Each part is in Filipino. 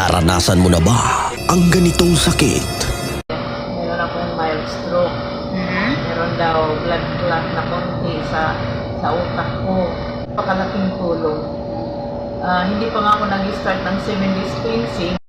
Naranasan mo na ba ang ganitong sakit? Meron akong mild stroke. Mhm. Meron daw blood clot na konti sa sa utak ko. Pakalaking tulong. Ah, hindi pa nga ako nag-start ng 7 days cleansing.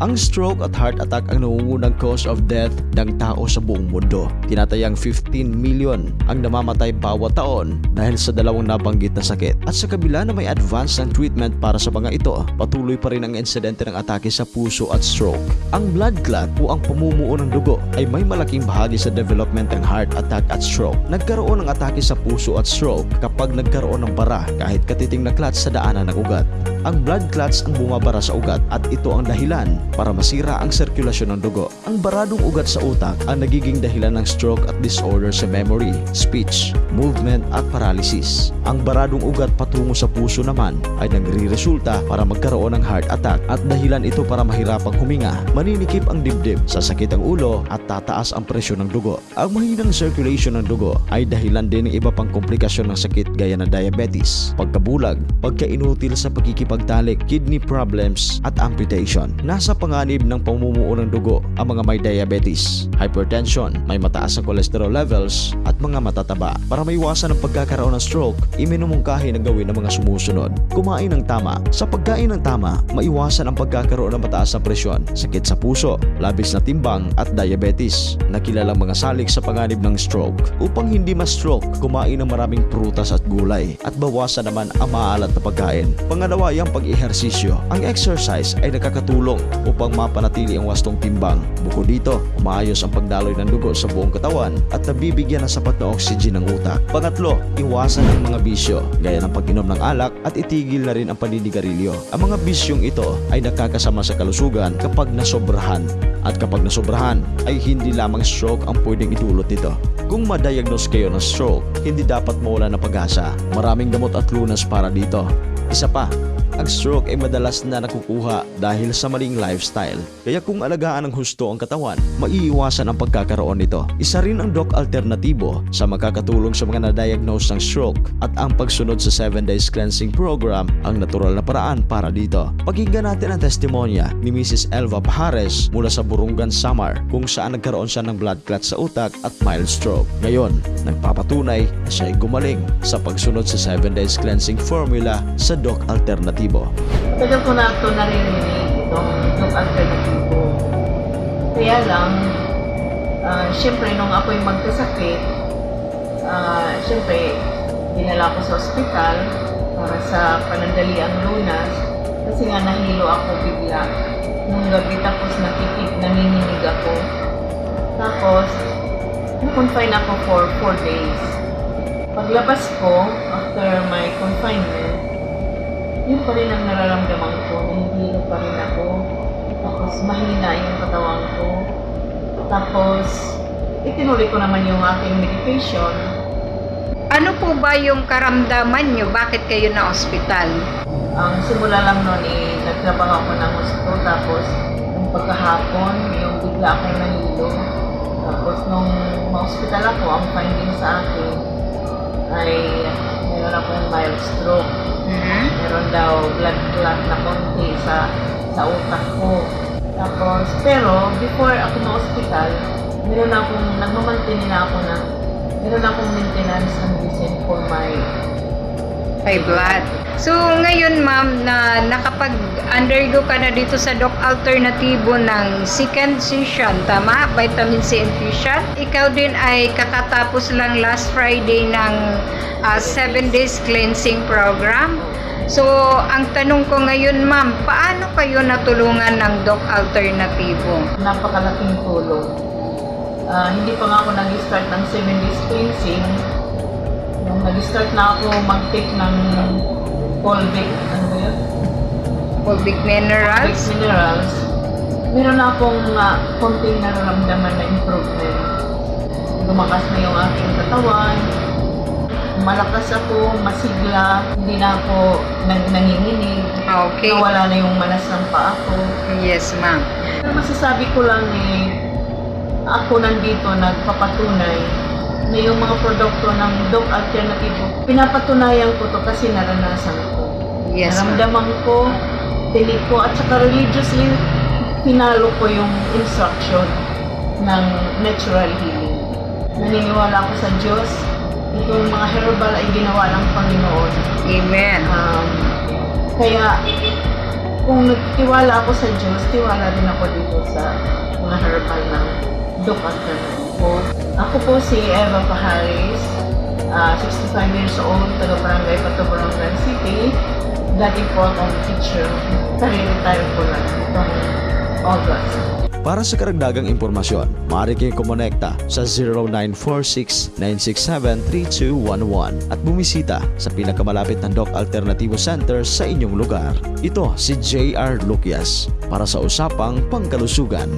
Ang stroke at heart attack ang nangungunang cause of death ng tao sa buong mundo. Tinatayang 15 million ang namamatay bawat taon dahil sa dalawang nabanggit na sakit. At sa kabila na may advance ng treatment para sa mga ito, patuloy pa rin ang insidente ng atake sa puso at stroke. Ang blood clot o ang pamumuo ng dugo ay may malaking bahagi sa development ng heart attack at stroke. Nagkaroon ng atake sa puso at stroke kapag nagkaroon ng bara kahit katiting na clot sa daanan ng ugat. Ang blood clots ang bumabara sa ugat at ito ang dahilan para masira ang sirkulasyon ng dugo. Ang baradong ugat sa utak ang nagiging dahilan ng stroke at disorder sa memory, speech, movement at paralysis. Ang baradong ugat patungo sa puso naman ay nagre-resulta para magkaroon ng heart attack at dahilan ito para mahirapang huminga, maninikip ang dibdib, sasakit ang ulo at tataas ang presyon ng dugo. Ang mahinang circulation ng dugo ay dahilan din ng iba pang komplikasyon ng sakit gaya ng diabetes, pagkabulag, pagkainutil sa pagkikipagtalik, kidney problems at amputation. Nasa panganib ng pamumuo ng dugo ang mga may diabetes, hypertension, may mataas na cholesterol levels at mga matataba. Para maiwasan ang pagkakaroon ng stroke, iminumungkahi na gawin ng mga sumusunod. Kumain ng tama. Sa pagkain ng tama, maiwasan ang pagkakaroon ng mataas na presyon, sakit sa puso, labis na timbang at diabetes na kilalang mga salik sa panganib ng stroke. Upang hindi ma-stroke, kumain ng maraming prutas at gulay at bawasan naman ang maalat na pagkain. Pangalawa, yung pag-ehersisyo. Ang exercise ay nakakatulong upang mapanatili ang wastong timbang. Bukod dito, umaayos ang pagdaloy ng dugo sa buong katawan at nabibigyan ng sapat na oxygen ng utak. Pangatlo, iwasan ang mga bisyo gaya ng pag-inom ng alak at itigil na rin ang paninigarilyo. Ang mga bisyong ito ay nakakasama sa kalusugan kapag nasobrahan at kapag nasobrahan ay hindi lamang stroke ang pwedeng idulot nito. Kung ma-diagnose kayo ng stroke, hindi dapat mawala ng pag-asa. Maraming gamot at lunas para dito. Isa pa, ang stroke ay madalas na nakukuha dahil sa maling lifestyle. Kaya kung alagaan ng husto ang katawan, maiiwasan ang pagkakaroon nito. Isa rin ang doc alternatibo sa makakatulong sa mga na-diagnose ng stroke at ang pagsunod sa 7 days cleansing program ang natural na paraan para dito. Pakinggan natin ang testimonya ni Mrs. Elva Pajares mula sa Burungan, Samar kung saan nagkaroon siya ng blood clot sa utak at mild stroke. Ngayon, nagpapatunay na siya ay gumaling sa pagsunod sa 7 days cleansing formula sa doc alternatibo. Tagal ko na ito naririnig itong yung alternatibo. Kaya lang, ah, syempre nung ako'y magkasakit, ah, syempre, dinala ko sa ospital para sa panandaliang lunas kasi nga nahilo ako bigla. Nung gabi tapos nakikip, nanginginig ako. Tapos, na-confine ako for 4 days. Paglabas ko, after my confinement, yun pa rin ang nararamdaman ko. Nahihilo pa rin ako. Tapos mahina yung katawan ko. Tapos, itinuloy ko naman yung aking medication. Ano po ba yung karamdaman nyo? Bakit kayo na ospital? Ang simula lang noon, eh, nagtrabaho ako ng gusto. Tapos, nung pagkahapon, yung bigla akong nahilo. Tapos, nung ma-hospital ako, ang finding sa akin ay meron akong mild stroke. Mhm. meron daw blood clot na konti sa sa utak ko. Tapos, pero before ako ma-hospital, meron akong, nagmamantin na ako na, meron akong maintenance and medicine for my, Blood. So, ngayon ma'am, na nakapag-undergo ka na dito sa Doc Alternativo ng second session, tama? Vitamin C infusion. Ikaw din ay kakatapos lang last Friday ng 7 days cleansing program. So, ang tanong ko ngayon ma'am, paano kayo natulungan ng Doc Alternativo? napakalaking tulong. Ah, hindi pa nga ako nag-start ng 7 days cleansing. Nung nag-start na ako mag-take ng Colvic, ano ba yun? Colvic Minerals? minerals, meron na akong uh, konting nararamdaman na improvement. Lumakas na yung aking katawan, malakas ako, masigla, hindi na ako nang nanginginig, Okay. nawala na yung manas ng paa ko. Yes ma'am. Masasabi ko lang eh, ako nandito nagpapatunay na yung mga produkto ng Doc Alternativo, pinapatunayan ko to kasi naranasan ko. Yes. Naramdaman ko, believe ko, at saka religiously, pinalo ko yung instruction ng natural healing. Naniniwala ako sa Diyos. Itong mga herbal ay ginawa ng Panginoon. Amen. Um, kaya, kung nagtiwala ako sa Diyos, tiwala din ako dito sa mga herbal ng Doc Alternativo. Ako po si Eva Paharis, ah, 65 years old, taga Barangay Pato, Barangay City. Dati po akong teacher. Kare-retire ko lang itong August. Para sa karagdagang impormasyon, maaari kayong kumonekta sa 0946-967-3211 at bumisita sa pinakamalapit na Doc Alternativo Center sa inyong lugar. Ito si J.R. Lucias para sa Usapang Pangkalusugan.